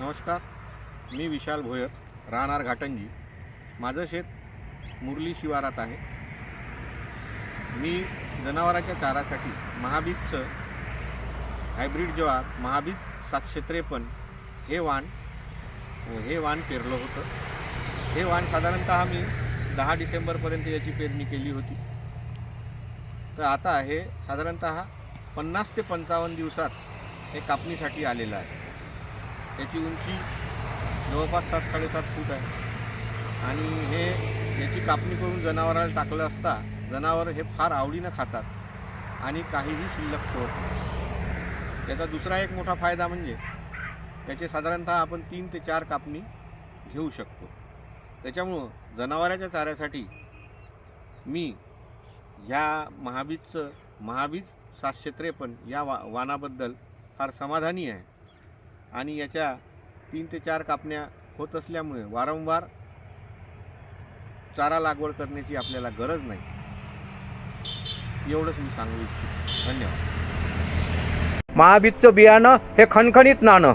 नमस्कार मी विशाल भोयर राहणार घाटंजी. माझं शेत मुरली शिवारात आहे. मी जनावरांच्या चारासाठी महाबीजचं हायब्रीड ज्वार महाबीज सातशे त्रेपन्न हे वाण हे वाण पेरलं होतं. हे वाण साधारणत मी दहा डिसेंबरपर्यंत याची पेरणी केली होती. तर आता हे साधारणतः पन्नास ते पंचावन्न दिवसात हे कापणीसाठी आलेलं आहे. त्याची उंची जवळपास सात साडेसात फूट आहे. आणि हे याची कापणी करून जनावराला टाकलं असता जनावर हे फार आवडीनं खातात आणि काहीही शिल्लक ठेवत नाही. त्याचा दुसरा एक मोठा फायदा म्हणजे त्याचे साधारणतः आपण तीन ते चार कापणी घेऊ शकतो. त्याच्यामुळं जनावराच्या चाऱ्यासाठी मी ह्या महाबीजचं महाबीज सातशे त्रेपन्न या वा वाणाबद्दल फार समाधानी आहे. आणि याच्या तीन ते चार कापण्या होत असल्यामुळे वारंवार चारा लागवड करण्याची आपल्याला गरज नाही. एवढंच मी सांगू इच्छितो. धन्यवाद. महाबीजचं बियाणं हे खणखणीत नाणं.